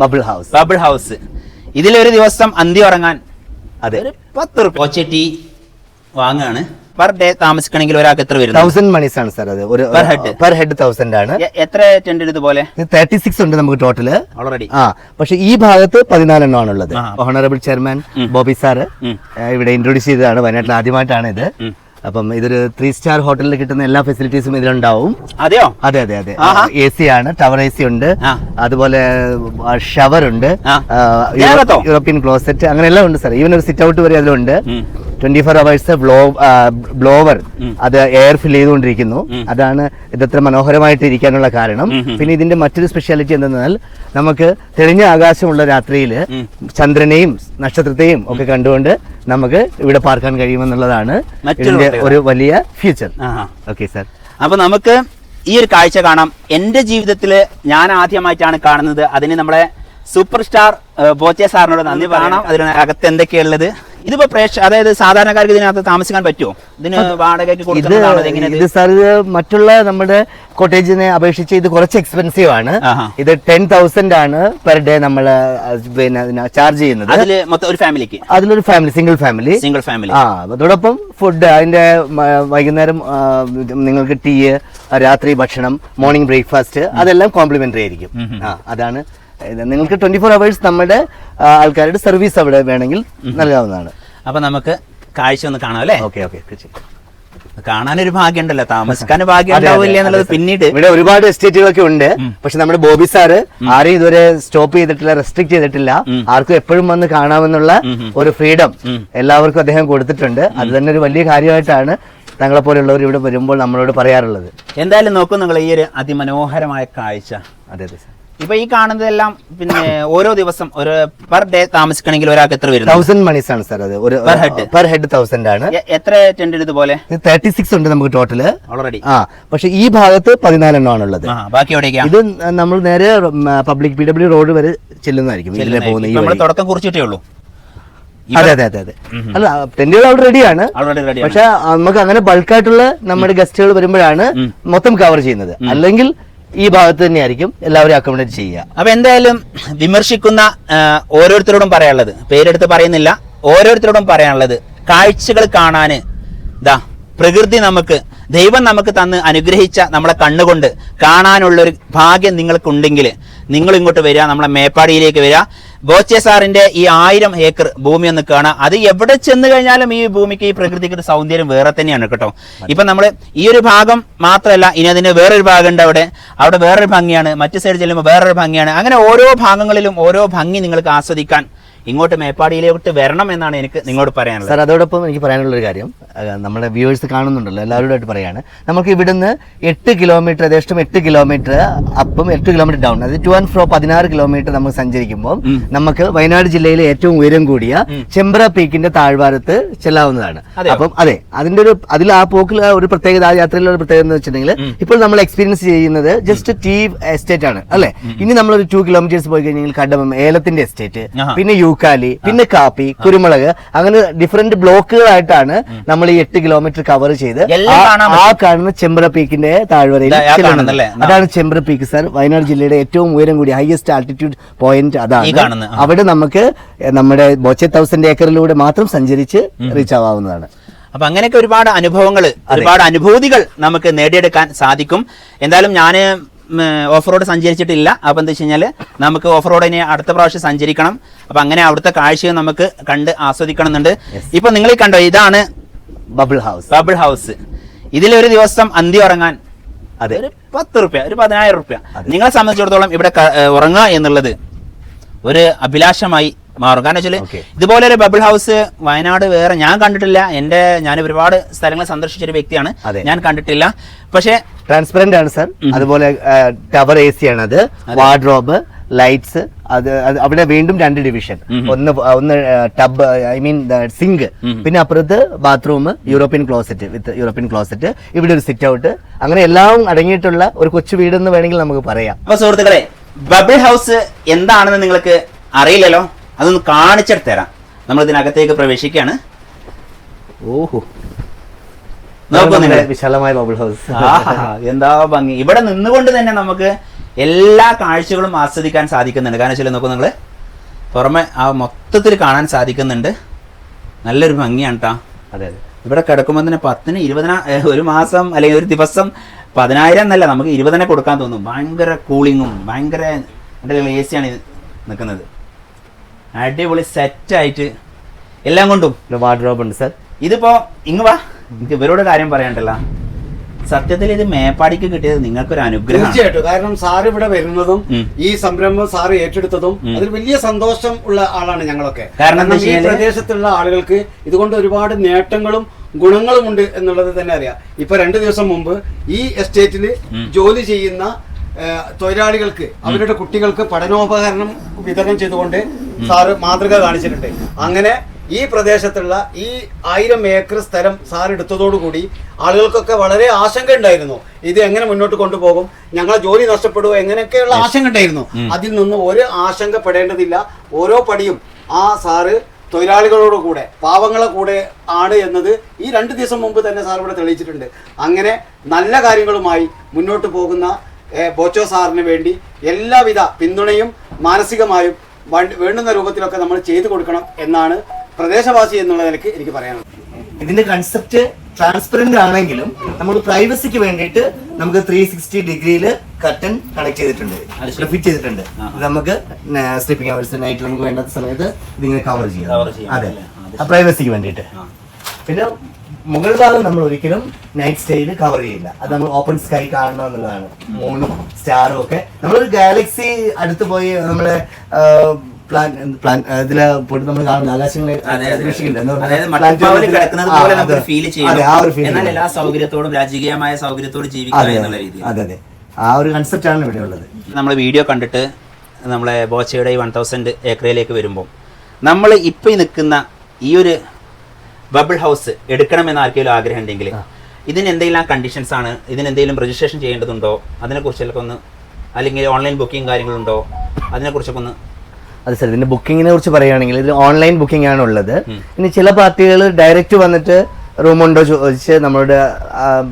Bubble house bubble house ഇതിലൊരു ദിവസം അന്തി ഉറങ്ങാൻ. അതെ. പത്ത് റുപ്യ ഒച്ചട്ടി വാങ്ങാണ്. പെർ ഡേ താമസിക്കണമെങ്കിൽ ഒരാൾക്ക് എത്ര വരും തൗസൻഡ് മണീസ് ആണ് സാർ അത്. ഒരു per head per head thousand ആണ്. എത്ര ടെന്റ് ഇതുപോലെ തേർട്ടി സിക്സ് ഉണ്ട് നമുക്ക് ടോട്ടൽ ഓൾറെഡി ആ പക്ഷെ ഈ ഭാഗത്ത് പതിനാലെണ്ണം ആണുള്ളത്. ഓണറബിൾ ചെയർമാൻ ബോബി സാറ് ഇവിടെ ഇൻട്രൊഡ്യൂസ് ചെയ്തതാണ്. വയനാട്ടിൽ ആദ്യമായിട്ടാണ് ഇത്. അപ്പം ഇതൊരു ത്രീ സ്റ്റാർ ഹോട്ടലിൽ കിട്ടുന്ന എല്ലാ ഫെസിലിറ്റീസും ഇതിലുണ്ടാവും. അതെയോ? അതെ അതെ അതെ. എ സി ആണ് ടവർ എ സി ഉണ്ട്. അതുപോലെ ഷവർ ഉണ്ട്? യൂറോപ്യൻ ക്ലോസറ്റ് അങ്ങനെ എല്ലാം ഉണ്ട് സാർ ഈവൻ ഒരു സിറ്റ് ഔട്ട് വരെ അതിലുണ്ട്. Twenty four hours blow blower അത് എയർ ഫിൽ ചെയ്തുകൊണ്ടിരിക്കുന്നു. അതാണ് ഇതത്ര മനോഹരമായിട്ട് ഇരിക്കാനുള്ള കാരണം. പിന്നെ ഇതിന്റെ മറ്റൊരു സ്പെഷ്യാലിറ്റി എന്തെന്നാൽ നമുക്ക് തെളിഞ്ഞ ആകാശമുള്ള രാത്രിയിൽ ചന്ദ്രനെയും നക്ഷത്രത്തെയും ഒക്കെ കണ്ടുകൊണ്ട് നമുക്ക് ഇവിടെ പാർക്കാൻ കഴിയുമെന്നുള്ളതാണ് ഇതിന്റെ ഒരു വലിയ ഫ്യൂച്ചർ. ഓക്കെ സാർ അപ്പൊ നമുക്ക് ഈ ഒരു കാഴ്ച കാണാം. എന്റെ ജീവിതത്തിൽ ഞാൻ ആദ്യമായിട്ടാണ് കാണുന്നത്. അതിന് നമ്മളെ സൂപ്പർ സ്റ്റാർ ബോച്ചെ സാറിനോട് നന്ദി പറയണം. അതിനകത്ത് എന്തൊക്കെയുള്ളത്? ഇതിപ്പോ പ്രേക്ഷ അതായത് സാധാരണക്കാർക്ക് ഇതിനകത്ത് താമസിക്കാൻ പറ്റുമോ? ഇതിന് വാടകയ്ക്ക് ഇത് കൊടുക്കുന്നതാണോ? ഇത് സാർ ഇത് മറ്റുള്ള നമ്മുടെ കോട്ടേജിനെ അപേക്ഷിച്ച് ഇത് കുറച്ച് എക്സ്പെൻസീവ് ആണ്. ഇത് ടെൻ തൗസൻഡ് ആണ് പെർ ഡേ നമ്മൾ പിന്നെ ചാർജ് ചെയ്യുന്നത്. മൊത്തം ഒരു ഫാമിലിക്ക് അതിലൊരു family single family single family ആ അതോടൊപ്പം ഫുഡ് അതിന്റെ വൈകുന്നേരം നിങ്ങൾക്ക് ടീ രാത്രി ഭക്ഷണം മോർണിംഗ് ബ്രേക്ക്ഫാസ്റ്റ് അതെല്ലാം കോംപ്ലിമെന്ററി ആയിരിക്കും. അതാണ് നിങ്ങൾക്ക് ട്വന്റി ഫോർ അവേഴ്സ് നമ്മുടെ ആൾക്കാരുടെ സർവീസ് അവിടെ വേണമെങ്കിൽ നൽകാവുന്നതാണ്. അപ്പൊ നമുക്ക് കാഴ്ച ഒന്ന് കാണാം അല്ലേ? ഓക്കെ ഓക്കെ കാണാനൊരു ഭാഗ്യം ഉണ്ടല്ലോ താമസിക്കാൻ ഭാഗ്യം ഉണ്ടാവില്ല എന്നുള്ളത് പിന്നീട് ഇവിടെ ഒരുപാട് എസ്റ്റേറ്റുകളൊക്കെ ഉണ്ട്. പക്ഷെ നമ്മുടെ ബോബി സാറ് ആരെയും ഇതുവരെ സ്റ്റോപ്പ് ചെയ്തിട്ടില്ല റെസ്ട്രിക്ട് ചെയ്തിട്ടില്ല. ആർക്കും എപ്പോഴും വന്ന് കാണാമെന്നുള്ള ഒരു ഫ്രീഡം എല്ലാവർക്കും അദ്ദേഹം കൊടുത്തിട്ടുണ്ട്. അത് തന്നെ ഒരു വലിയ കാര്യമായിട്ടാണ് തങ്ങളെ പോലെയുള്ളവർ ഇവിടെ വരുമ്പോൾ നമ്മളോട് പറയാറുള്ളത്. എന്തായാലും നോക്കൂ നിങ്ങൾ ഈ ഒരു അതിമനോഹരമായ കാഴ്ച. അതെ അതെ സാർ. ഇപ്പൊ ഈ കാണുന്നതെല്ലാം പിന്നെ ഓരോ ദിവസം ഒരു പെർ ഡേ താമസിക്കണമെങ്കിൽ ഒരാൾക്ക് എത്ര വരും തൗസൻഡ് മണീസ് ആണ് സാർ അത്. ഒരു Per head. Per head thousand ആണ്. എത്ര ടെന്റ് ഇതുപോലെ തേർട്ടി സിക്സ് ഉണ്ട് നമുക്ക് ടോട്ടൽ ഓൾറെഡി ആ പക്ഷെ ഈ ഭാഗത്ത് പതിനാലെണ്ണം ആണുള്ളത്. ബാക്കി എവിടെയൊക്കെ ഇത് നമ്മൾ നേരെ പബ്ലിക് പി ഡബ്ല്യു റോഡ് വരെ ചെല്ലുന്നതായിരിക്കും. ഇതിലെ പോകുന്ന നമ്മൾ തുടക്കം കുറിച്ചിട്ടേ ഉള്ളൂ. അതെ അതെ അതെ അതെ. അല്ല ടെന്റുകൾ അവിടെ റെഡിയാണ് പക്ഷെ നമുക്ക് അങ്ങനെ ബൾക്കായിട്ടുള്ള നമ്മുടെ ഗസ്റ്റുകൾ വരുമ്പോഴാണ് മൊത്തം കവർ ചെയ്യുന്നത്. അല്ലെങ്കിൽ ഈ ഭാഗത്ത് തന്നെയായിരിക്കും എല്ലാവരും അക്കോമഡേറ്റ് ചെയ്യുക. അപ്പൊ എന്തായാലും വിമർശിക്കുന്ന ഓരോരുത്തരോടും പറയാനുള്ളത്. പേരെടുത്ത് പറയുന്നില്ല. ഓരോരുത്തരോടും പറയാനുള്ളത് കാഴ്ചകൾ കാണാന്. ദാ പ്രകൃതി നമുക്ക് ദൈവം നമുക്ക് തന്ന് അനുഗ്രഹിച്ച നമ്മളെ കണ്ണുകൊണ്ട് കാണാനുള്ള ഒരു ഭാഗ്യം നിങ്ങൾക്കുണ്ടെങ്കിൽ നിങ്ങൾ ഇങ്ങോട്ട് വരിക നമ്മളെ മേപ്പാടിയിലേക്ക് വരിക. ബോച്ചെ സാറിന്റെ ഈ ആയിരം ഏക്കർ ഭൂമി ഒന്ന് കാണാം. അത് എവിടെ ചെന്ന് കഴിഞ്ഞാലും ഈ ഭൂമിക്ക് ഈ പ്രകൃതിക്ക് ഒരു സൗന്ദര്യം വേറെ തന്നെയാണ് കേട്ടോ. ഇപ്പൊ നമ്മൾ ഈ ഒരു ഭാഗം മാത്രമല്ല ഇനി അതിന് വേറൊരു ഭാഗം ഉണ്ട് അവിടെ. അവിടെ വേറൊരു ഭംഗിയാണ്. മറ്റു സൈഡ് ചെല്ലുമ്പോൾ വേറൊരു ഭംഗിയാണ്. അങ്ങനെ ഓരോ ഭാഗങ്ങളിലും ഓരോ ഭംഗി നിങ്ങൾക്ക് ആസ്വദിക്കാൻ ഇങ്ങോട്ട് മേപ്പാടിയിലോട്ട് വരണം എന്നാണ് എനിക്ക് നിങ്ങളോട് പറയാനുള്ളത്. സാർ അതോടൊപ്പം എനിക്ക് പറയാനുള്ള ഒരു കാര്യം നമ്മുടെ വ്യൂവേഴ്സ് കാണുന്നുണ്ടല്ലോ എല്ലാവരോടായിട്ട് പറയാണ്. നമുക്ക് ഇവിടുന്ന് എട്ട് കിലോമീറ്റർ ഏകദേശം എട്ട് കിലോമീറ്റർ അപ്പം എട്ട് കിലോമീറ്റർ ഡൗൺ അതായത് ടു ആൻഡ് ഫ്രോ പതിനാറ് കിലോമീറ്റർ നമുക്ക് സഞ്ചരിക്കുമ്പോൾ നമുക്ക് വയനാട് ജില്ലയിലെ ഏറ്റവും ഉയരം കൂടിയ ചെമ്പ്ര പീക്കിന്റെ താഴ്വാരത്ത് ചെല്ലാവുന്നതാണ്? അപ്പം അതെ അതിന്റെ ഒരു അതിൽ ആ പോക്കിൽ ഒരു പ്രത്യേകത ആ യാത്രയിലുള്ള ഒരു പ്രത്യേകത എന്ന് വെച്ചിട്ടുണ്ടെങ്കിൽ ഇപ്പോൾ നമ്മൾ എക്സ്പീരിയൻസ് ചെയ്യുന്നത് ജസ്റ്റ് ടീ എസ്റ്റേറ്റ് ആണ് അല്ലെ? ഇനി നമ്മൾ ഒരു ടു കിലോമീറ്റേഴ്സ് പോയി കഴിഞ്ഞാൽ കടമം ഏലത്തിന്റെ എസ്റ്റേറ്റ് പിന്നെ പിന്നെ യൂക്കാലി പിന്നെ കാപ്പി കുരുമുളക് അങ്ങനെ ഡിഫറെന്റ് ബ്ലോക്കുകളായിട്ടാണ് നമ്മൾ ഈ എട്ട് കിലോമീറ്റർ കവർ ചെയ്ത് ആ- കാണുന്ന ചെമ്പ്ര പീക്കിന്റെ താഴ്വരയിൽ? അതാണ് ചെമ്പ്ര പീക്ക് സാർ. വയനാട് ജില്ലയുടെ ഏറ്റവും ഉയരം കൂടി ഹയസ്റ്റ് ആൾട്ടിറ്റ്യൂഡ് പോയിന്റ് അതാണ്. അവിടെ നമുക്ക് നമ്മുടെ ബോച്ചെ തൗസൻഡ് ഏക്കറിലൂടെ മാത്രം സഞ്ചരിച്ച് റീച്ച് ആവാവുന്നതാണ്. അപ്പൊ അങ്ങനെയൊക്കെ ഒരുപാട് അനുഭവങ്ങൾ ഒരുപാട് അനുഭൂതികൾ നമുക്ക് നേടിയെടുക്കാൻ സാധിക്കും. എന്തായാലും ഞാൻ ഓഫ് റോഡ് സഞ്ചരിച്ചിട്ടില്ല. അപ്പോൾ എന്താ വെച്ച് കഴിഞ്ഞാൽ നമുക്ക് ഓഫ് റോഡ് ഇനി അടുത്ത പ്രാവശ്യം സഞ്ചരിക്കണം. അപ്പം അങ്ങനെ അവിടുത്തെ കാഴ്ചയും നമുക്ക് കണ്ട് ആസ്വദിക്കണം എന്നുണ്ട് ഇപ്പം നിങ്ങൾ കണ്ടോ ഇതാണ് ബബിൾ ഹൗസ് ബബിൾ ഹൗസ് ഇതിലൊരു ദിവസം അന്തി ഉറങ്ങാൻ അതെ. ഒരു പത്ത് റുപ്യ ഒരു പതിനായിരം റുപ്യ. നിങ്ങളെ സംബന്ധിച്ചിടത്തോളം ഇവിടെ ഉറങ്ങുക എന്നുള്ളത് ഒരു അഭിലാഷമായി മാറും. കാരണം വെച്ചാൽ ഇതുപോലെ ഒരു ബബിൾ ഹൗസ് വയനാട് വേറെ ഞാൻ കണ്ടിട്ടില്ല. എന്റെ ഞാൻ ഒരുപാട് സ്ഥലങ്ങൾ സന്ദർശിച്ച ഒരു വ്യക്തിയാണ് ഞാൻ കണ്ടിട്ടില്ല. പക്ഷേ ട്രാൻസ്പെറന്റ് ആണ് സർ അതുപോലെ ടവർ എ സി ആണ് അത്. വാർഡ്രോബ് ലൈറ്റ്സ് അത് അവിടെ വീണ്ടും രണ്ട് ഡിവിഷൻ ഒന്ന് ഒന്ന് ടബ് ഐ മീൻ സിങ്ക് പിന്നെ അപ്പുറത്ത് bathroom European closet with European closet ഇവിടെ ഒരു സിറ്റ് ഔട്ട് അങ്ങനെ എല്ലാം അടങ്ങിയിട്ടുള്ള ഒരു കൊച്ചു വീട് എന്ന് വേണമെങ്കിൽ നമുക്ക് പറയാം. അപ്പൊ സുഹൃത്തുക്കളെ ബബിൾ ഹൗസ് എന്താണെന്ന് നിങ്ങൾക്ക് അറിയില്ലല്ലോ? അതൊന്ന് കാണിച്ചെടുത്ത് തരാം. നമ്മൾ ഇതിനകത്തേക്ക് പ്രവേശിക്കുകയാണ്. ഓഹോ. വിശാലമായ ബബിൾ ഹൗസ് എന്താ ഭംഗി. ഇവിടെ നിന്നുകൊണ്ട് തന്നെ നമുക്ക് എല്ലാ കാഴ്ചകളും ആസ്വദിക്കാൻ സാധിക്കുന്നുണ്ട്. കാരണം വെച്ചാൽ നോക്കൂ നിങ്ങൾ പുറമെ ആ മൊത്തത്തിൽ കാണാൻ സാധിക്കുന്നുണ്ട്. നല്ലൊരു ഭംഗിയാണ് കേട്ടോ അതെ അതെ. ഇവിടെ കിടക്കുമ്പോൾ തന്നെ പത്തിന് ഇരുപതിന ഒരു മാസം അല്ലെങ്കിൽ ഒരു ദിവസം പതിനായിരം എന്നല്ല നമുക്ക് ഇരുപതിനെ കൊടുക്കാൻ തോന്നും. ഭയങ്കര കൂളിങ്ങും ഭയങ്കര എ സി ആണ് ഇത് നിൽക്കുന്നത്. അടിപൊളി സെറ്റായിട്ട് എല്ലാം കൊണ്ടും. വാർഡ്രോബ് ഉണ്ട് സാർ ഇതിപ്പോ ഇങ്ങ് വാ. എനിക്ക് ഇവരോട് കാര്യം പറയണ്ടല്ലോ സത്യത്തിൽ ഇത് മേപ്പാടിക്ക് കിട്ടിയത് നിങ്ങൾക്കൊരു അനുഗ്രഹം തീർച്ചയായിട്ടും. കാരണം സാർ ഇവിടെ വരുന്നതും ഈ സംരംഭം സാർ ഏറ്റെടുത്തതും അതിൽ വലിയ സന്തോഷം ഉള്ള ആളാണ് ഞങ്ങളൊക്കെ. കാരണം ഈ പ്രദേശത്തുള്ള ആളുകൾക്ക് ഇതുകൊണ്ട് ഒരുപാട് നേട്ടങ്ങളും ഗുണങ്ങളും ഉണ്ട് എന്നുള്ളത് തന്നെ അറിയാം. ഇപ്പൊ രണ്ടു ദിവസം മുമ്പ് ഈ എസ്റ്റേറ്റിൽ ജോലി ചെയ്യുന്ന തൊഴിലാളികൾക്ക് അവരുടെ കുട്ടികൾക്ക് പഠനോപകരണം വിതരണം ചെയ്തുകൊണ്ട് സാറ് മാതൃക കാണിച്ചിട്ടുണ്ട്. അങ്ങനെ ഈ പ്രദേശത്തുള്ള ഈ ആയിരം ഏക്കർ സ്ഥലം സാർ എടുത്തതോടുകൂടി ആളുകൾക്കൊക്കെ വളരെ ആശങ്ക ഉണ്ടായിരുന്നു. ഇത് എങ്ങനെ മുന്നോട്ട് കൊണ്ടുപോകും? ഞങ്ങളെ ജോലി നഷ്ടപ്പെടുമോ എങ്ങനെയൊക്കെയുള്ള ആശങ്ക ഉണ്ടായിരുന്നു. അതിൽ നിന്ന് ഒരു ആശങ്കപ്പെടേണ്ടതില്ല ഓരോ പടിയും ആ സാറ് തൊഴിലാളികളോട് കൂടെ പാവങ്ങളെ കൂടെ ആണ് എന്നത് ഈ രണ്ട് ദിവസം മുമ്പ് തന്നെ സാർ ഇവിടെ തെളിയിച്ചിട്ടുണ്ട്. അങ്ങനെ നല്ല കാര്യങ്ങളുമായി മുന്നോട്ട് പോകുന്ന ബോച്ചോ സാറിന് വേണ്ടി എല്ലാവിധ പിന്തുണയും മാനസികമായും വേണ്ടുന്ന രൂപത്തിലൊക്കെ നമ്മൾ ചെയ്തു കൊടുക്കണം എന്നാണ് പ്രദേശവാസി എന്നുള്ള നിലയ്ക്ക് എനിക്ക് പറയാനുള്ളത്. ഇതിന്റെ കൺസെപ്റ്റ് ട്രാൻസ്പെറന്റ് ആണെങ്കിലും നമ്മൾ പ്രൈവസിക്ക് വേണ്ടിയിട്ട് നമുക്ക് ത്രീ സിക്സ്റ്റി ഡിഗ്രിയിൽ കട്ടൺ കണക്ട് ചെയ്തിട്ടുണ്ട് ഫിറ്റ് ചെയ്തിട്ടുണ്ട്. ഇത് നമുക്ക് സ്ലീപ്പിംഗ് അവേഴ്സ് നൈറ്റ് നമുക്ക് വേണ്ടാത്ത സമയത്ത് ഇതിങ്ങനെ കവർ Cover ചെയ്യാം. അതെ. ആ, പ്രൈവസിക്ക് വേണ്ടിയിട്ട്. പിന്നെ മുകൾ ഭാഗം നമ്മൾ ഒരിക്കലും നൈറ്റ് സ്റ്റേയിൽ കവർ ചെയ്യില്ല. അത് നമ്മൾ ഓപ്പൺ സ്കൈ കാണണം എന്നുള്ളതാണ്. മൂണും സ്റ്റാറും ഒക്കെ. നമ്മളൊരു ഗാലക്സി അടുത്ത് പോയി നമ്മളെ പ്ലാൻ പ്ലാൻ ഇതിൽ പോയിട്ട് നമ്മൾ കാണുന്ന ആകാശങ്ങളെ സൗകര്യത്തോടും രാജകീയമായ സൗകര്യത്തോടും ജീവിക്കുക എന്നുള്ള രീതിയിൽ. അതെ അതെ. ആ ഒരു കൺസെപ്റ്റ് ആണ് ഇവിടെ ഉള്ളത്. നമ്മൾ വീഡിയോ കണ്ടിട്ട് നമ്മളെ ബോച്ചയുടെ ഈ വൺ തൗസൻഡ് ഏക്കറയിലേക്ക് വരുമ്പോൾ നമ്മൾ ഇപ്പൊ നിൽക്കുന്ന ഈ ഒരു ബബിൾ ഹൗസ് എടുക്കണമെന്ന് ആർക്കെങ്കിലും ആഗ്രഹം ഉണ്ടെങ്കിൽ ഇതിന് എന്തെങ്കിലും കണ്ടീഷൻസ് ആണ്? ഇതിന് എന്തെങ്കിലും രജിസ്ട്രേഷൻ ചെയ്യേണ്ടതുണ്ടോ? അതിനെക്കുറിച്ചൊക്കെ ഒന്ന് അല്ലെങ്കിൽ ഓൺലൈൻ ബുക്കിംഗ് കാര്യങ്ങളുണ്ടോ? അതിനെക്കുറിച്ചൊക്കെ ഒന്ന് അതെ സാർ ഇതിന്റെ ബുക്കിങ്ങിനെ കുറിച്ച് പറയുകയാണെങ്കിൽ ഇത് ഓൺലൈൻ ബുക്കിംഗ് ആണ് ഉള്ളത് ഇനി ചില പാർട്ടികൾ ഡയറക്റ്റ് വന്നിട്ട് റൂമുണ്ടോ ചോദിച്ച് നമ്മളോട്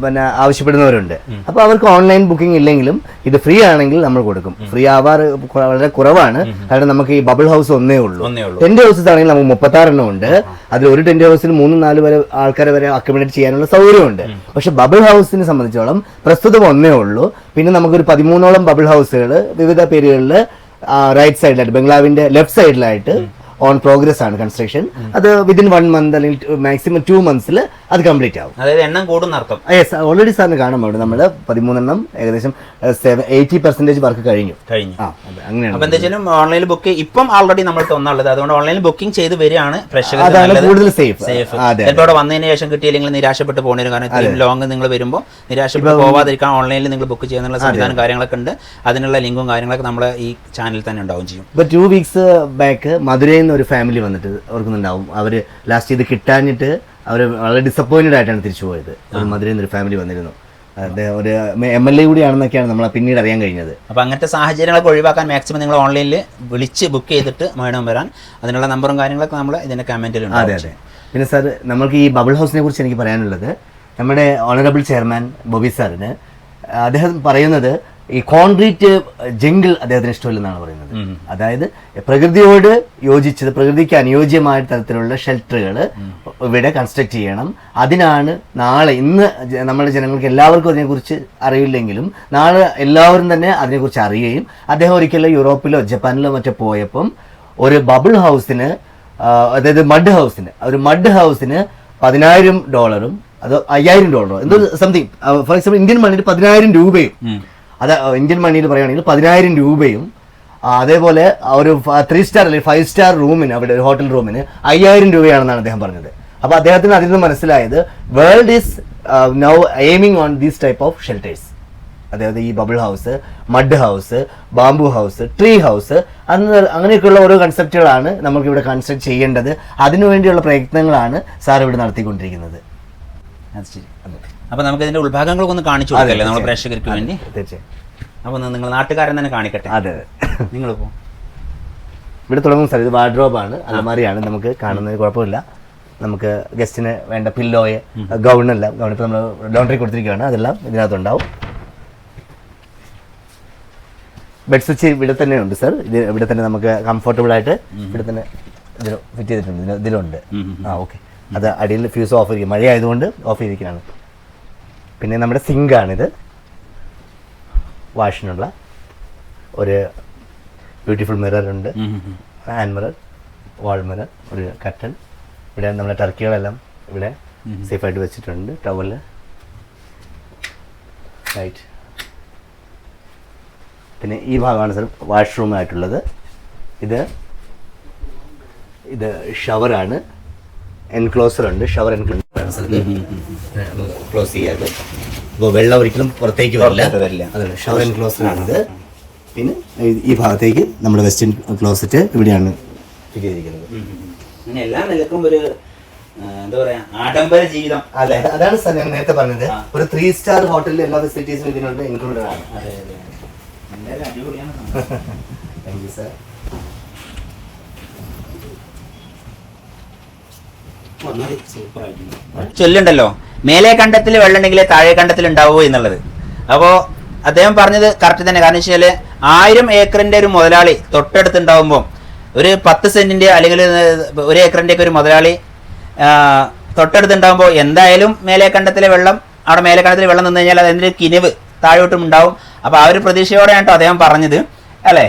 പിന്നെ ആവശ്യപ്പെടുന്നവരുണ്ട്. അപ്പോൾ അവർക്ക് ഓൺലൈൻ ബുക്കിംഗ് ഇല്ലെങ്കിലും ഇത് ഫ്രീ ആണെങ്കിൽ നമ്മൾ കൊടുക്കും. ഫ്രീ ആവാറ് വളരെ കുറവാണ്. കാരണം നമുക്ക് ഈ ബബിൾ ഹൗസ് ഒന്നേ ഉള്ളൂ. ടെന്റ് ഹൗസസ് ആണെങ്കിൽ നമുക്ക് മുപ്പത്തി എണ്ണം ഉണ്ട് അതിൽ ഒരു ടെന്റ് ഹൗസിൽ മൂന്ന് നാല് വരെ ആൾക്കാരെ വരെ അക്കോമഡേറ്റ് ചെയ്യാനുള്ള സൗകര്യമുണ്ട്. പക്ഷെ ബബിൾ ഹൗസിനെ സംബന്ധിച്ചോളം പ്രസ്തുതം ഒന്നേ ഉള്ളൂ. പിന്നെ നമുക്കൊരു പതിമൂന്നോളം ബബിൾ ഹൗസുകൾ വിവിധ പേരുകളിൽ റൈറ്റ് സൈഡിലായിട്ട് ബംഗ്ലാവിന്റെ ലെഫ്റ്റ് സൈഡിലായിട്ട് ഓൺ പ്രോഗ്രസ് ആണ് കൺസ്ട്രക്ഷൻ അത് വിതിൻ വൺ മന്ത് അല്ലെങ്കിൽ മാക്സിമം ടു മന്ത്സിൽ അത് കംപ്ലീറ്റ് ആവും. അതായത് എണ്ണം കൂടുന്ന അർത്ഥം. യെസ് ഓൾറെഡി സാറിന് കാണാൻ പറ്റും നമ്മൾ പതിമൂന്നെണ്ണം ഏകദേശം എയ്റ്റി പെർസെന്റേജ് വർക്ക് കഴിഞ്ഞു. കഴിഞ്ഞു. ആ അങ്ങനെയാണ്. അപ്പൊ ഓൺലൈനിൽ ബുക്ക് ഇപ്പം ഓൾറെഡി നമ്മൾ ഒന്നുള്ളത്. അതുകൊണ്ട് ഓൺലൈനിൽ ബുക്കിംഗ് ചെയ്ത് വരികയാണ് അതാണ് കൂടുതൽ സേഫ് സേഫ് ചിലപ്പോൾ അവിടെ വന്നതിന് ശേഷം കിട്ടിയില്ലെങ്കിൽ നിരാശപ്പെട്ട് പോകണേരും കാരണം ഇത്രയും ലോങ് നിങ്ങൾ വരുമ്പോൾ നിരാശപ്പെട്ട് പോവാതിരിക്കാൻ ഓൺലൈനിൽ നിങ്ങൾ ബുക്ക് ചെയ്യുന്നുള്ള സംവിധാനം കാര്യങ്ങളൊക്കെ ഉണ്ട്. അതിനുള്ള ലിങ്കും കാര്യങ്ങളൊക്കെ നമ്മൾ ഈ ചാനലിൽ തന്നെ ഉണ്ടാവും ചെയ്യും. ഇപ്പൊ ടു വീക്സ് ബാക്ക് മധുരയിൽ നിന്ന് ഒരു ഫാമിലി വന്നിട്ട് ഓർക്കുന്നുണ്ടാവും. അവർ ലാസ്റ്റ് ഇത് കിട്ടാഞ്ഞിട്ട് അവർ വളരെ ഡിസപ്പോയിന്റഡ് ആയിട്ടാണ് തിരിച്ചു പോയത്. ഒരു മധുരയിൽ നിന്ന് ഒരു ഫാമിലി വന്നിരുന്നു. അദ്ദേഹം ഒരു എം എൽ എ കൂടിയാണെന്നൊക്കെയാണ് നമ്മൾ പിന്നീട് അറിയാൻ കഴിഞ്ഞത്. അപ്പോൾ അങ്ങനത്തെ സാഹചര്യങ്ങളൊക്കെ ഒഴിവാക്കാൻ മാക്സിമം നിങ്ങൾ ഓൺലൈനിൽ വിളിച്ച് ബുക്ക് ചെയ്തിട്ട് വേണം വരാൻ. അതിനുള്ള നമ്പറും കാര്യങ്ങളൊക്കെ നമ്മൾ ഇതിന്റെ കമന്റിൽ ഉണ്ട് അതെ അതെ. പിന്നെ സാർ നമ്മൾക്ക് ഈ ബബിൾ ഹൗസിനെ കുറിച്ച് എനിക്ക് പറയാനുള്ളത് നമ്മുടെ ഓണറബിൾ ചെയർമാൻ ബോബി സാറിന് അദ്ദേഹം പറയുന്നത് ഈ കോൺക്രീറ്റ് ജംഗിൾ അദ്ദേഹത്തിന് ഇഷ്ടമില്ലെന്നാണ് പറയുന്നത്. അതായത് പ്രകൃതിയോട് യോജിച്ചത് പ്രകൃതിക്ക് അനുയോജ്യമായ തരത്തിലുള്ള ഷെൽട്ടറുകൾ ഇവിടെ കൺസ്ട്രക്ട് ചെയ്യണം. അതിനാണ് നാളെ ഇന്ന് നമ്മുടെ ജനങ്ങൾക്ക് എല്ലാവർക്കും അതിനെക്കുറിച്ച് അറിയില്ലെങ്കിലും നാളെ എല്ലാവരും തന്നെ അതിനെക്കുറിച്ച് അറിയുകയും അദ്ദേഹം ഒരിക്കലും യൂറോപ്പിലോ ജപ്പാനിലോ മറ്റോ പോയപ്പം ഒരു ബബിൾ ഹൗസിന് അതായത് മഡ് ഹൗസിന് ഒരു മഡ് ഹൗസിന് പതിനായിരം ഡോളറും അത് അയ്യായിരം ഡോളറോ എന്തോ സംതിങ്. ഫോർ എക്സാമ്പിൾ ഇന്ത്യൻ മണിയിൽ പതിനായിരം രൂപയും അത് ഇന്ത്യൻ മണിയിൽ പറയുകയാണെങ്കിൽ പതിനായിരം രൂപയും അതേപോലെ ഒരു ത്രീ സ്റ്റാർ അല്ലെങ്കിൽ ഫൈവ് സ്റ്റാർ റൂമിന് അവിടെ ഒരു ഹോട്ടൽ റൂമിന് അയ്യായിരം രൂപയാണെന്നാണ് അദ്ദേഹം പറഞ്ഞത്. അപ്പോൾ അദ്ദേഹത്തിന് അതിൽ നിന്ന് മനസ്സിലായത് world is now aiming on these type of shelters അതായത് ഈ bubble house mud house bamboo house tree house അന്ന് അങ്ങനെയൊക്കെയുള്ള ഓരോ കൺസെപ്റ്റുകളാണ് നമുക്ക് ഇവിടെ കൺസ്ട്രക്ട് ചെയ്യേണ്ടത് അതിനുവേണ്ടിയുള്ള പ്രയത്നങ്ങളാണ് സാർ ഇവിടെ നടത്തിക്കൊണ്ടിരിക്കുന്നത്. അത് ശരി അപ്പോൾ നമുക്ക് ഇതിന്റെ ഉൾഭാഗങ്ങളൊക്കെ ഒന്ന് കാണിച്ചു കൊടുക്കല്ലേ നമ്മൾ പ്രേക്ഷകർക്ക് വേണ്ടി? തീർച്ചയായും. അപ്പോൾ നിങ്ങൾ നാട്ടുകാരൻ തന്നെ കാണിക്കട്ടെ. അതെ നിങ്ങൾ പോ. ഇവിടെ തുടങ്ങും സാർ ഇത് വാർഡ്രോബാണ്. അലമാരിയാണ് നമുക്ക് കാണുന്നത്. കുഴപ്പമില്ല. നമുക്ക് ഗസ്റ്റിന് വേണ്ട പില്ലോയെ ഗൗണെല്ലാം ഗൗൺ ഇപ്പോൾ നമ്മൾ ലോണ്ടറി കൊടുത്തിരിക്കുകയാണ്. അതെല്ലാം ഇതിനകത്തുണ്ടാവും. ബെഡ് സ്വിച്ച് ഇവിടെ തന്നെ ഉണ്ട് സർ ഇത് ഇവിടെ തന്നെ നമുക്ക് കംഫർട്ടബിൾ ആയിട്ട് ഇവിടെ തന്നെ ഇതിൽ ഫിറ്റ് ചെയ്തിട്ടുണ്ട്. ഇതിലുണ്ട്. ആ ഓക്കെ അത് അടിയിൽ ഫ്യൂസ് ഓഫ് ചെയ്യും മഴ ആയതുകൊണ്ട് ഓഫ് ചെയ്തിരിക്കുകയാണ്. പിന്നെ നമ്മുടെ സിങ്ക് ആണിത് വാഷിനുള്ള ഒരു ബ്യൂട്ടിഫുൾ മിറർ ഉണ്ട്. ഹാൻഡ് മിറർ വാൾ മിറർ ഒരു കട്ടൺ ഇവിടെ നമ്മുടെ ടർക്കികളെല്ലാം ഇവിടെ സേഫായിട്ട് വെച്ചിട്ടുണ്ട്. ടവൽ റൈറ്റ് പിന്നെ ഈ ഭാഗമാണ് സർ വാഷ്റൂമായിട്ടുള്ളത് ഇത് ഇത് ഷവറാണ് എൻക്ലോസർ ഉണ്ട് ഷവർ എൻക്ലോസർ ക്ലോസ് ചെയ്യാതെ. അപ്പോൾ വെള്ളം ഒരിക്കലും പുറത്തേക്ക് വരില്ല. അതല്ല ഷവർ എൻക്ലോസർ ആണിത്. പിന്നെ ഈ- ഭാഗത്തേക്ക് നമ്മുടെ വെസ്റ്റേൺ ക്ലോസറ്റ് ഇവിടെയാണ് ഫിറ്റ് ചെയ്തിരിക്കുന്നത് അങ്ങനെ എല്ലാ നിലക്കും ഒരു എന്താ പറയാ ആഡംബര ജീവിതം. അതെ അതാണ് സാർ ഞാൻ നേരത്തെ പറഞ്ഞത്. ഒരു ത്രീ സ്റ്റാർ ഹോട്ടലിൽ എല്ലാ ഫെസിലിറ്റീസും ഇതിനുണ്ട് ഇൻക്ലൂഡഡ് ആണ്. അതെ അതെ എന്തായാലും അടിപൊളിയാണ്. താങ്ക് യു സാർ ചൊല്ലുണ്ടല്ലോ. മേലെ കണ്ടത്തിൽ വെള്ളം ഉണ്ടെങ്കിലേ താഴെ കണ്ടത്തിൽ ഉണ്ടാവുമോ എന്നുള്ളത്. അപ്പോ അദ്ദേഹം പറഞ്ഞത് കറക്റ്റ് തന്നെ. കാരണം വെച്ചാൽ ആയിരം ഏക്കറിന്റെ ഒരു മുതലാളി തൊട്ടടുത്തുണ്ടാവുമ്പോൾ ഒരു പത്ത് സെന്റിന്റെ അല്ലെങ്കിൽ ഒരു ഏക്കറിന്റെ ഒക്കെ ഒരു മുതലാളി തൊട്ടടുത്തുണ്ടാവുമ്പോൾ എന്തായാലും മേലെ കണ്ടത്തിലെ വെള്ളം അവിടെ മേലെ കണ്ടത്തിലെ വെള്ളം നിന്ന് കഴിഞ്ഞാൽ അതിന്റെ ഒരു കിനിവ് താഴോട്ടും ഉണ്ടാവും. അപ്പൊ ആ ഒരു പ്രതീക്ഷയോടെയാണ് കേട്ടോ അദ്ദേഹം പറഞ്ഞത്. അല്ലേ?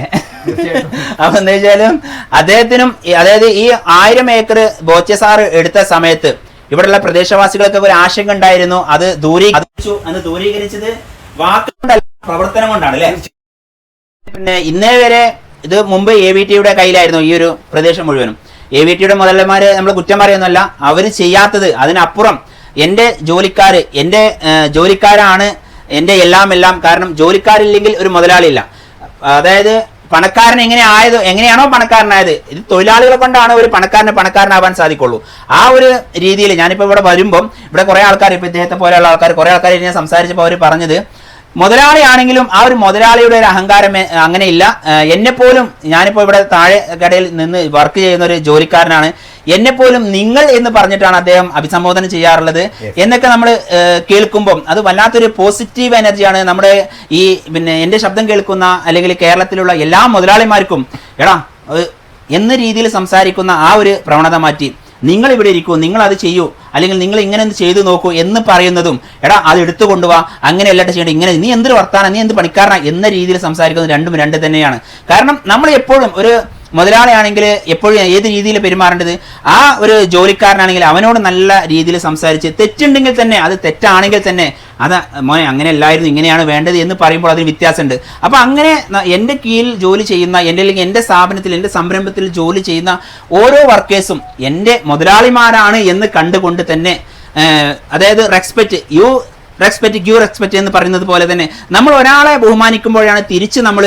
അപ്പൊ എന്താ അദ്ദേഹത്തിനും അതായത് ഈ ആയിരം ഏക്കർ ബോച്ചെ എടുത്ത സമയത്ത് ഇവിടെയുള്ള പ്രദേശവാസികൾക്കൊക്കെ ഒരു ആശങ്ക ഉണ്ടായിരുന്നു. അത് ദൂരീ അത് ദൂരീകരിച്ചത് വാക്കുകൊണ്ടല്ല പ്രവർത്തനം കൊണ്ടാണ് അല്ലെ? പിന്നെ ഇന്നേ വരെ ഇത് മുമ്പ് എ വി ടിയുടെ കയ്യിലായിരുന്നു ഈ ഒരു പ്രദേശം മുഴുവനും. എ വി ടിയുടെ മുതലന്മാരെ നമ്മൾ കുറ്റം പറയുന്നല്ല അവർ ചെയ്യാത്തത് അതിനപ്പുറം എന്റെ ജോലിക്കാര് എന്റെ ജോലിക്കാരാണ് എന്റെ എല്ലാം എല്ലാം കാരണം ജോലിക്കാരില്ലെങ്കിൽ ഒരു മുതലാളിയില്ല. അതായത് പണക്കാരൻ എങ്ങനെ ആയത് എങ്ങനെയാണോ പണക്കാരനായത് ഇത് തൊഴിലാളികളെ കൊണ്ടാണ് ഒരു പണക്കാരന് പണക്കാരനാവാൻ സാധിക്കുള്ളൂ. ആ ഒരു രീതിയിൽ ഞാനിപ്പോൾ ഇവിടെ വരുമ്പം ഇവിടെ കുറേ ആൾക്കാർ ഇപ്പോൾ ഇദ്ദേഹത്തെ പോലെയുള്ള ആൾക്കാർ കുറേ ആൾക്കാർ ഞാൻ സംസാരിച്ചപ്പോൾ അവർ പറഞ്ഞത് മുതലാളിയാണെങ്കിലും ആ ഒരു മുതലാളിയുടെ ഒരു അഹങ്കാരം അങ്ങനെയില്ല. എന്നെപ്പോലും ഞാനിപ്പോൾ ഇവിടെ താഴെ കടയിൽ നിന്ന് വർക്ക് ചെയ്യുന്ന ഒരു ജോലിക്കാരനാണ്. എന്നെപ്പോലും നിങ്ങൾ എന്ന് പറഞ്ഞിട്ടാണ് അദ്ദേഹം അഭിസംബോധന ചെയ്യാറുള്ളത്. എന്നൊക്കെ നമ്മൾ കേൾക്കുമ്പം അത് വല്ലാത്തൊരു പോസിറ്റീവ് എനർജിയാണ് നമ്മുടെ ഈ പിന്നെ എന്റെ ശബ്ദം കേൾക്കുന്ന അല്ലെങ്കിൽ കേരളത്തിലുള്ള എല്ലാ മുതലാളിമാർക്കും എടാ എന്ന രീതിയിൽ സംസാരിക്കുന്ന ആ ഒരു പ്രവണത മാറ്റി. നിങ്ങൾ ഇവിടെ ഇരിക്കൂ നിങ്ങൾ അത് ചെയ്യൂ അല്ലെങ്കിൽ നിങ്ങൾ ഇങ്ങനെ എന്ത് ചെയ്തു നോക്കൂ എന്ന് പറയുന്നതും എടാ അത് എടുത്തു കൊണ്ടുപോവാ അങ്ങനെ എല്ലാട്ട് ചെയ്യേണ്ട ഇങ്ങനെ നീ എന്തൊരു വർത്താനം നീ എന്ത് പണിക്കാരനാ എന്ന രീതിയിൽ സംസാരിക്കുന്നത് രണ്ടും രണ്ട് തന്നെയാണ്. കാരണം നമ്മൾ എപ്പോഴും ഒരു മുതലാളിയാണെങ്കിൽ എപ്പോഴും ഏത് രീതിയിൽ പെരുമാറേണ്ടത്? ആ ഒരു ജോലിക്കാരനാണെങ്കിൽ അവനോട് നല്ല രീതിയിൽ സംസാരിച്ച് തെറ്റുണ്ടെങ്കിൽ തന്നെ അത് തെറ്റാണെങ്കിൽ തന്നെ അത് മോനെ അങ്ങനെ അല്ലായിരുന്നു ഇങ്ങനെയാണ് വേണ്ടത് എന്ന് പറയുമ്പോൾ അതിന് വ്യത്യാസമുണ്ട്. അപ്പൊ അങ്ങനെ എന്റെ കീഴിൽ ജോലി ചെയ്യുന്ന എന്റെ അല്ലെങ്കിൽ എന്റെ സ്ഥാപനത്തിൽ എന്റെ സംരംഭത്തിൽ ജോലി ചെയ്യുന്ന ഓരോ വർക്കേഴ്സും എന്റെ മുതലാളിമാരാണ് എന്ന് കണ്ടുകൊണ്ട് തന്നെ അതായത് respect you respect you respect എന്ന് പറയുന്നത് പോലെ തന്നെ നമ്മൾ ഒരാളെ ബഹുമാനിക്കുമ്പോഴാണ് തിരിച്ച് നമ്മൾ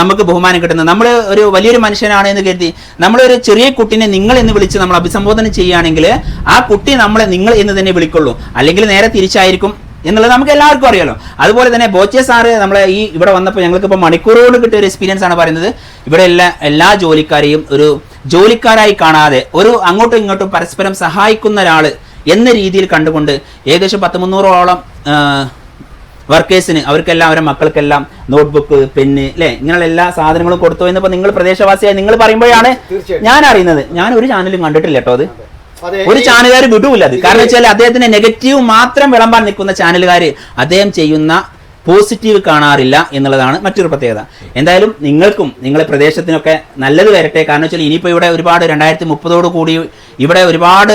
നമുക്ക് ബഹുമാനം കിട്ടുന്നത്. നമ്മൾ ഒരു വലിയൊരു മനുഷ്യനാണ് എന്ന് കരുതി നമ്മളൊരു ചെറിയ കുട്ടിനെ നിങ്ങൾ എന്ന് വിളിച്ച് നമ്മൾ അഭിസംബോധന ചെയ്യുകയാണെങ്കിൽ ആ കുട്ടി നമ്മളെ നിങ്ങൾ എന്ന് തന്നെ വിളിക്കുള്ളൂ. അല്ലെങ്കിൽ നേരെ തിരിച്ചായിരിക്കും എന്നുള്ളത് നമുക്ക് എല്ലാവർക്കും അറിയാലോ. അതുപോലെ തന്നെ ബോച്ചെ സാറ് നമ്മളെ ഈ ഇവിടെ വന്നപ്പോൾ ഞങ്ങൾക്ക് ഇപ്പോൾ മണിക്കൂറുകൊണ്ട് കിട്ടിയ ഒരു എക്സ്പീരിയൻസ് ആണ് പറയുന്നത്. ഇവിടെ എല്ലാ എല്ലാ ജോലിക്കാരെയും ഒരു ജോലിക്കാരായി കാണാതെ ഒരു അങ്ങോട്ടും ഇങ്ങോട്ടും പരസ്പരം സഹായിക്കുന്ന ഒരാൾ എന്ന രീതിയിൽ കണ്ടുകൊണ്ട് ഏകദേശം പത്ത് മുന്നൂറോളം വർക്കേഴ്സിന് അവർക്കെല്ലാം അവരുടെ മക്കൾക്കെല്ലാം നോട്ട്ബുക്ക് പെന്ന് അല്ലെ ഇങ്ങനെയുള്ള എല്ലാ സാധനങ്ങളും കൊടുത്തു എന്നപ്പോൾ നിങ്ങൾ പ്രദേശവാസിയായി നിങ്ങൾ പറയുമ്പോഴാണ് ഞാൻ അറിയുന്നത്. ഞാൻ ഒരു ചാനലും കണ്ടിട്ടില്ല കേട്ടോ അത്. ഒരു ചാനലുകാർ വിടൂല അത്. കാരണം വെച്ചാൽ അദ്ദേഹത്തിന്റെ നെഗറ്റീവ് മാത്രം വിളമ്പാൻ നിൽക്കുന്ന ചാനലുകാർ അദ്ദേഹം ചെയ്യുന്ന പോസിറ്റീവ് കാണാറില്ല എന്നുള്ളതാണ് മറ്റൊരു പ്രത്യേകത. എന്തായാലും നിങ്ങൾക്കും നിങ്ങളെ പ്രദേശത്തിനൊക്കെ നല്ലത് വരട്ടെ. കാരണം വെച്ചാൽ ഇനിയിപ്പോൾ ഇവിടെ ഒരുപാട് രണ്ടായിരത്തി മുപ്പതോട് കൂടി ഇവിടെ ഒരുപാട്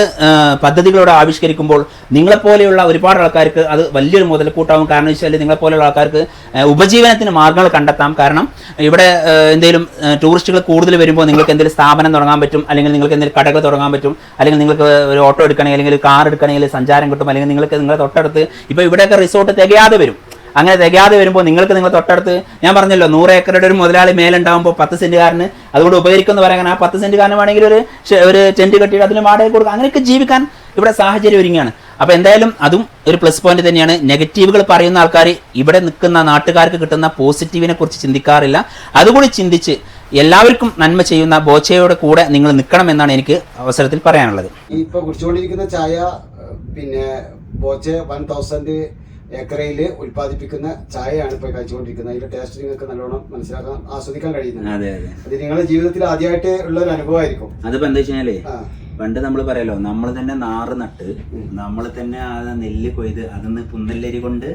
പദ്ധതികളോട് ആവിഷ്കരിക്കുമ്പോൾ നിങ്ങളെപ്പോലെയുള്ള ഒരുപാട് ആൾക്കാർക്ക് അത് വലിയൊരു മുതൽക്കൂട്ടാവും. കാരണം വെച്ചാൽ നിങ്ങളെപ്പോലെയുള്ള ആൾക്കാർക്ക് ഉപജീവനത്തിന് മാർഗങ്ങൾ കണ്ടെത്താം. കാരണം ഇവിടെ എന്തെങ്കിലും ടൂറിസ്റ്റുകൾ കൂടുതൽ വരുമ്പോൾ നിങ്ങൾക്ക് എന്തെങ്കിലും സ്ഥാപനം തുടങ്ങാൻ പറ്റും. അല്ലെങ്കിൽ നിങ്ങൾക്ക് എന്തെങ്കിലും കടകൾ തുടങ്ങാൻ പറ്റും. അല്ലെങ്കിൽ നിങ്ങൾക്ക് ഒരു ഓട്ടോ എടുക്കണമെങ്കിൽ അല്ലെങ്കിൽ കാർ എടുക്കണമെങ്കിൽ സഞ്ചാരം കിട്ടും. അല്ലെങ്കിൽ നിങ്ങൾക്ക് നിങ്ങളെ തൊട്ടടുത്ത് ഇപ്പോൾ ഇവിടെയൊക്കെ റിസോർട്ട് തികയാതെ വരും. അങ്ങനെ തികയാതെ വരുമ്പോൾ നിങ്ങൾക്ക് നിങ്ങൾ തൊട്ടടുത്ത് ഞാൻ പറഞ്ഞല്ലോ നൂറ് ഏക്കറുടെ ഒരു മുതലാളി മേലുണ്ടാകുമ്പോൾ പത്ത് സെന്റുകാരന് അതുകൊണ്ട് ഉപകരിക്കുമെന്ന് പറയാൻ ആ പത്ത് സെന്റുകാരന് വേണമെങ്കിൽ ഒരു ഒരു ടെന്റ് കെട്ടിയിട്ട് അതിന് വാടക കൊടുക്കുക അങ്ങനെയൊക്കെ ജീവിക്കാൻ ഇവിടെ സാഹചര്യം ഒരുങ്ങിയാണ് അപ്പോൾ എന്തായാലും അതും ഒരു പ്ലസ് പോയിന്റ് തന്നെയാണ്. നെഗറ്റീവുകൾ പറയുന്ന ആൾക്കാർ ഇവിടെ നിൽക്കുന്ന നാട്ടുകാർക്ക് കിട്ടുന്ന പോസിറ്റീവിനെ കുറിച്ച് ചിന്തിക്കാറില്ല. അതുകൂടി ചിന്തിച്ച് എല്ലാവർക്കും നന്മ ചെയ്യുന്ന ബോച്ചയുടെ കൂടെ നിങ്ങൾ നിൽക്കണം എന്നാണ് എനിക്ക് അവസരത്തിൽ പറയാനുള്ളത്. ഇപ്പൊ കുടിച്ചുകൊണ്ടിരിക്കുന്ന ചായ പിന്നെ ബോച്ചെ വൺ തൗസൻഡ് ഏക്കറയിൽ ഉൽപ്പാദിപ്പിക്കുന്ന ചായയാണ് ഇപ്പോൾ കഴിച്ചുകൊണ്ടിരിക്കുന്നത്. അതിന്റെ ടേസ്റ്റ് നിങ്ങൾക്ക് നല്ലോണം മനസ്സിലാക്കാൻ ആസ്വദിക്കാൻ കഴിയുന്നത് അതെ നിങ്ങളുടെ ജീവിതത്തിൽ ആദ്യമായിട്ട് ഉള്ള ഒരു അനുഭവമായിരിക്കും. അതിപ്പോ എന്താ വെച്ചാലേ പണ്ട് നമ്മൾ പറയല്ലോ നമ്മൾ തന്നെ നാറ് നട്ട് നമ്മൾ തന്നെ ആ നെല്ല് കൊയ്ത് അതിന്ന് പുന്തല്ലരി കൊണ്ട്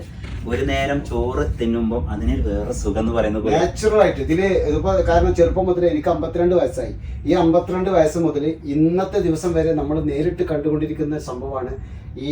ഒരു നേരം ചോറ് തിന്നുമ്പോൾ അതിന് വേറെ സുഖം എന്ന് പറയുന്നത് നാച്ചുറൽ ആയിട്ട് ഇതിൽ ഇതിപ്പോ കാരണം ചെറുപ്പം മുതൽ എനിക്ക് അമ്പത്തിരണ്ട് വയസ്സായി. ഈ അമ്പത്തിരണ്ട് വയസ്സ് മുതൽ ഇന്നത്തെ ദിവസം വരെ നമ്മൾ നേരിട്ട് കണ്ടുകൊണ്ടിരിക്കുന്ന സംഭവമാണ് ഈ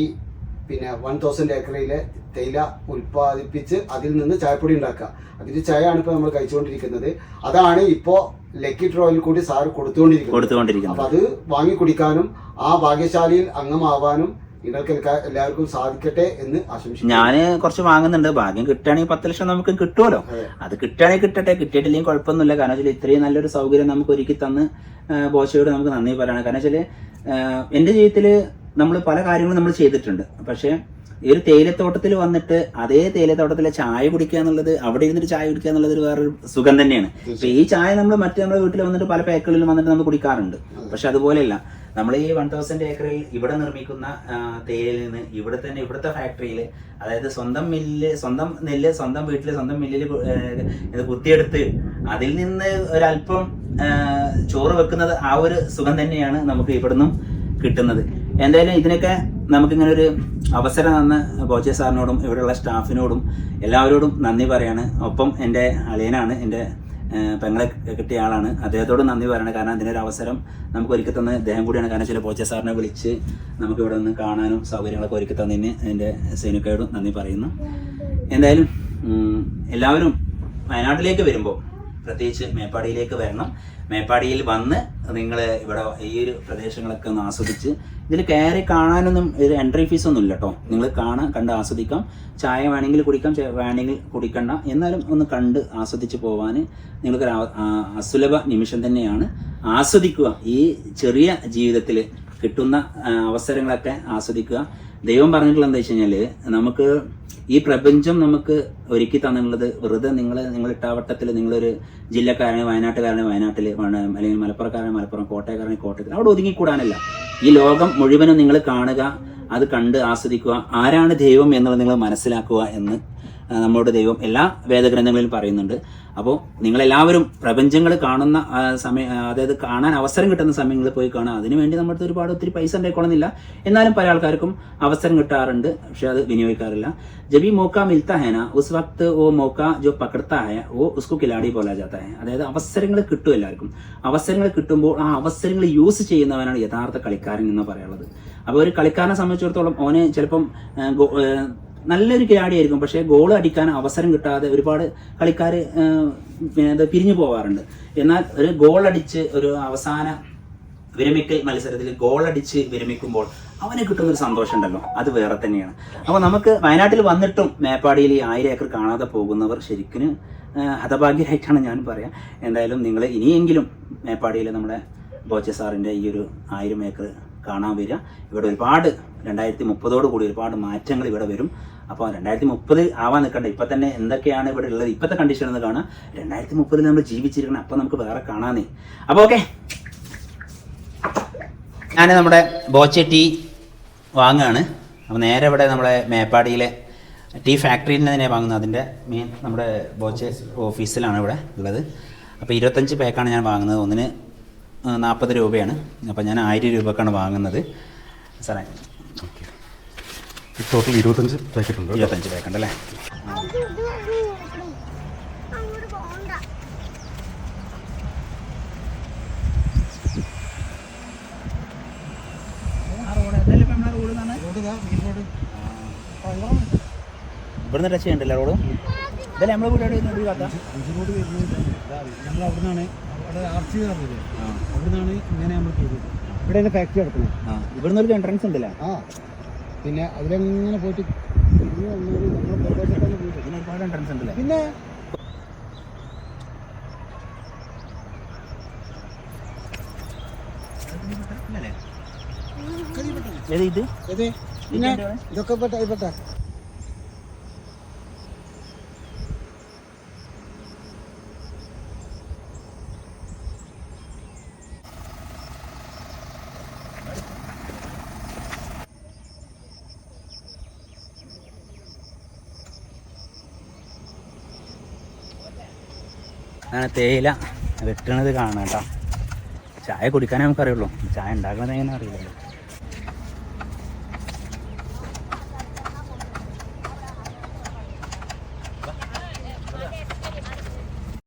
പിന്നെ വൺ തൗസൻഡ് ഏക്കറയിലെ തേയില ഉൽപ്പാദിപ്പിച്ച് അതിൽ നിന്ന് ചായപ്പൊടി ഉണ്ടാക്കുക. അതിന്റെ ചായയാണ് ഇപ്പൊ നമ്മൾ കഴിച്ചുകൊണ്ടിരിക്കുന്നത്. അതാണ് ഇപ്പോ ലക്കി ഡ്രോയിൽ കൂടി സാർ കൊടുത്തുകൊണ്ടിരിക്കുന്നത്. അപ്പൊ അത് വാങ്ങി കുടിക്കാനും ആ ഭാഗ്യശാലിയിൽ അംഗമാവാനും നിങ്ങൾക്ക് എല്ലാ- എല്ലാവർക്കും സാധിക്കട്ടെ എന്ന് ആശംസിക്കുന്നു. ഞാൻ കുറച്ച് വാങ്ങുന്നുണ്ട്. ഭാഗ്യം കിട്ടുകയാണെങ്കിൽ പത്ത് ലക്ഷം നമുക്ക് കിട്ടുമല്ലോ. അത്. കിട്ടുകയാണെങ്കിൽ കിട്ടട്ടെ. കിട്ടിയിട്ടില്ലെങ്കിൽ കുഴപ്പമൊന്നുമില്ല. കാരണം വെച്ചാൽ ഇത്രയും നല്ലൊരു സൗകര്യം നമുക്ക് ഒരുക്കി തന്ന് ബോശയോട് നമുക്ക് നന്ദി പറയണം. കാരണം വെച്ചാൽ എന്റെ ജീവിതത്തിൽ നമ്മൾ പല കാര്യങ്ങളും നമ്മൾ ചെയ്തിട്ടുണ്ട്. പക്ഷേ ഈ ഒരു തേയിലത്തോട്ടത്തിൽ വന്നിട്ട് അതേ തേയിലത്തോട്ടത്തിലെ ചായ കുടിക്കുക എന്നുള്ളത് അവിടെ ഇരുന്നിട്ട് ചായ കുടിക്കുക എന്നുള്ളത് ഒരു വേറൊരു സുഖം തന്നെയാണ്. ഇപ്പൊ ഈ ചായ നമ്മൾ മറ്റു നമ്മുടെ വീട്ടിൽ വന്നിട്ട് പല പാക്കുകളിലും വന്നിട്ട് നമ്മൾ കുടിക്കാറുണ്ട്. പക്ഷെ അതുപോലെയല്ല നമ്മൾ ഈ വൺ തൗസൻഡ് ഏക്കറിൽ ഇവിടെ നിർമ്മിക്കുന്ന തേയിലയിൽ നിന്ന് ഇവിടെ തന്നെ ഇവിടുത്തെ ഫാക്ടറിയിൽ അതായത് സ്വന്തം മില്ല് സ്വന്തം നെല്ല് സ്വന്തം വീട്ടിൽ സ്വന്തം മില്ലിൽ കുത്തിയെടുത്ത് അതിൽ നിന്ന് ഒരല്പം ചോറ് വെക്കുന്നത് ആ ഒരു സുഖം തന്നെയാണ് നമുക്ക് ഇവിടുന്നും കിട്ടുന്നത്. എന്തായാലും ഇതിനൊക്കെ നമുക്കിങ്ങനെ ഒരു അവസരം തന്ന ബോജെ സാറിനോടും ഇവിടെയുള്ള സ്റ്റാഫിനോടും എല്ലാവരോടും നന്ദി പറയാണ്. ഒപ്പം എന്റെ അളിയനാണ് എന്റെ പെങ്ങളെ കിട്ടിയ ആളാണ്. അദ്ദേഹത്തോട് നന്ദി പറയണം. കാരണം അതിനൊരു അവസരം നമുക്ക് ഒരുക്കി തന്ന അദ്ദേഹം കൂടിയാണ്. കാരണം ചില പോച്ച സാറിനെ വിളിച്ച് നമുക്ക് ഇവിടെ നിന്ന് കാണാനും സൗകര്യങ്ങളൊക്കെ ഒരുക്കി തന്നതിന് എന്റെ സേനുക്കയോടും നന്ദി പറയുന്നു. എന്തായാലും എല്ലാവരും വയനാട്ടിലേക്ക് വരുമ്പോൾ പ്രത്യേകിച്ച് മേപ്പാടിയിലേക്ക് വരണം. മേപ്പാടിയിൽ വന്ന് നിങ്ങൾ ഇവിടെ ഈ ഒരു പ്രദേശങ്ങളൊക്കെ ഒന്ന് ആസ്വദിച്ച് ഇതിൽ കയറി കാണാനൊന്നും ഒരു എൻട്രി ഫീസ് ഒന്നും ഇല്ല കേട്ടോ നിങ്ങൾ കാണാൻ കണ്ട് ആസ്വദിക്കാം. ചായ വേണമെങ്കിൽ കുടിക്കാം വേണമെങ്കിൽ കുടിക്കണ്ട. എന്നാലും ഒന്ന് കണ്ട് ആസ്വദിച്ച് പോവാൻ നിങ്ങൾക്കൊരു അസുലഭ നിമിഷം തന്നെയാണ് ആസ്വദിക്കുക. ഈ ചെറിയ ജീവിതത്തിൽ കിട്ടുന്ന അവസരങ്ങളൊക്കെ ആസ്വദിക്കുക. ദൈവം പറഞ്ഞിട്ടുള്ള എന്താ വെച്ച് കഴിഞ്ഞാൽ നമുക്ക് ഈ പ്രപഞ്ചം നമുക്ക് ഒരുക്കി തന്നിട്ടുള്ളത് വെറുതെ നിങ്ങൾ നിങ്ങൾ ഇട്ടാവട്ടത്തിൽ നിങ്ങളൊരു ജില്ലക്കാരനെ വയനാട്ടുകാരനെ വയനാട്ടിൽ അല്ലെങ്കിൽ മലപ്പുറക്കാരനെ മലപ്പുറം കോട്ടയക്കാരനെ കോട്ടയത്തിൽ അവിടെ ഒതുങ്ങിക്കൂടാനല്ല. ഈ ലോകം മുഴുവനും നിങ്ങൾ കാണുക അത് കണ്ട് ആസ്വദിക്കുക ആരാണ് ദൈവം എന്നുള്ളത് നിങ്ങൾ മനസ്സിലാക്കുക എന്ന് നമ്മളുടെ ദൈവം എല്ലാ വേദഗ്രന്ഥങ്ങളിലും പറയുന്നുണ്ട്. അപ്പോൾ നിങ്ങളെല്ലാവരും പ്രപഞ്ചങ്ങൾ കാണുന്ന സമയം അതായത് കാണാൻ അവസരം കിട്ടുന്ന സമയങ്ങളിൽ പോയി കാണുക. അതിനുവേണ്ടി നമ്മുടെ അടുത്ത് ഒരുപാട് ഒത്തിരി പൈസ ഉണ്ടായിക്കൊള്ളുന്നില്ല എന്നാലും പല ആൾക്കാർക്കും അവസരം കിട്ടാറുണ്ട്. പക്ഷെ അത് വിനിയോഗിക്കാറില്ല. ജബി മോക്ക മിൽത്ത ഹേന ഉസ് വക്ത് ഓ മോക്ക ജോ പകർത്ത ഹേ ഓ ഉസ്കു കിലാടി പോലാ ജാത്ത ഹേ. അതായത് അവസരങ്ങൾ കിട്ടും എല്ലാവർക്കും. അവസരങ്ങൾ കിട്ടുമ്പോൾ ആ അവസരങ്ങൾ യൂസ് ചെയ്യുന്നവനാണ് യഥാർത്ഥ കളിക്കാരൻ എന്ന് പറയാനുള്ളത്. അപ്പോൾ ഒരു കളിക്കാരനെ സംബന്ധിച്ചിടത്തോളം ഓന് ചിലപ്പം നല്ലൊരു കിലാടിയായിരിക്കും പക്ഷേ ഗോൾ അടിക്കാൻ അവസരം കിട്ടാതെ ഒരുപാട് കളിക്കാർ പിരിഞ്ഞു പോവാറുണ്ട്. എന്നാൽ ഒരു ഗോൾ അടിച്ച് ഒരു അവസാന വിരമിക്കൽ മത്സരത്തിൽ ഗോൾ അടിച്ച് വിരമിക്കുമ്പോൾ അവന് കിട്ടുന്ന ഒരു സന്തോഷം ഉണ്ടല്ലോ. അത് വേറെ തന്നെയാണ്. അപ്പോൾ നമുക്ക് വയനാട്ടിൽ വന്നിട്ടും മേപ്പാടിയിൽ ഈ ആയിരം ഏക്കർ കാണാതെ പോകുന്നവർ ശരിക്കും ഹതഭാഗ്യരായിട്ടാണ് ഞാൻ പറയാം. എന്തായാലും നിങ്ങൾ ഇനിയെങ്കിലും മേപ്പാടിയിൽ നമ്മുടെ ബോച്ചെ സാറിന്റെ ഈ ഒരു ആയിരം ഏക്കർ കാണാൻ വരിക. ഇവിടെ ഒരുപാട് രണ്ടായിരത്തി മുപ്പതോട് കൂടി ഒരുപാട് മാറ്റങ്ങൾ ഇവിടെ വരും. അപ്പോൾ രണ്ടായിരത്തി മുപ്പത് ആവാൻ നിൽക്കണ്ട. ഇപ്പം തന്നെ എന്തൊക്കെയാണ് ഇവിടെ ഉള്ളത്? ഇപ്പോഴത്തെ കണ്ടീഷൻ എന്ന് കാണാം. രണ്ടായിരത്തി മുപ്പതിൽ നമ്മൾ ജീവിച്ചിരിക്കണം. അപ്പം നമുക്ക് വേറെ കാണാന്നേ. അപ്പോൾ ഓക്കെ. ഞാൻ നമ്മുടെ ബോച്ചട്ടി വാങ്ങുകയാണ് അപ്പോൾ നേരെ ഇവിടെ നമ്മുടെ മേപ്പാടിയിലെ ടീ ഫാക്ടറിയിൽ നിന്ന് തന്നെ വാങ്ങുന്നത്. അതിന്റെ മെയിൻ നമ്മുടെ ബോച്ചെ ഓഫീസിലാണ് ഇവിടെ ഉള്ളത്. അപ്പോൾ ഇരുപത്തഞ്ച് പാക്കാണ് ഞാൻ വാങ്ങുന്നത്. ഒന്നിന് നാൽപ്പത് രൂപയാണ്. അപ്പോൾ ഞാൻ ആയിരം രൂപക്കാണ് വാങ്ങുന്നത്. സാറേ. ടോട്ടൽ ഇരുപത്തഞ്ച് പാക്കറ്റ് ഉണ്ട് ഇരുപത്തഞ്ച് പാക്കറ്റ് അല്ലേ? ഇവിടുന്ന് ടച്ച് ചെയ്യണ്ടല്ലേ റോഡ് ഇതല്ലേ നമ്മളെ വീട് എവിടെ വരുന്നത്? ഈ ഭാഗത്താ? നമ്മൾ അവിടുന്നാണ് അവിടെ അവിടുന്നാണ് ഇങ്ങനെ നമ്മൾ ചെയ്തത്. ഇവിടെ ഫാക്ടറി നടക്കുന്നത്. ആ. ഇവിടുന്ന് ഒരു എൻട്രൻസ് ഉണ്ടല്ലേ? ആ. പിന്നെ അതിലെങ്ങനെ പോയിട്ട് ഒരുപാട് എൻട്രൻസ് ഉണ്ടല്ലേ? പിന്നെ ഇത്? ഇത് പിന്നെ ഇതൊക്കെ പെട്ട തേയില വെട്ടണത് കാണാം കേട്ടോ. ചായ കുടിക്കാനേ നമുക്കറിയുള്ളൂ. ചായ ഉണ്ടാക്കണത് എങ്ങനെ അറിയില്ലല്ലോ.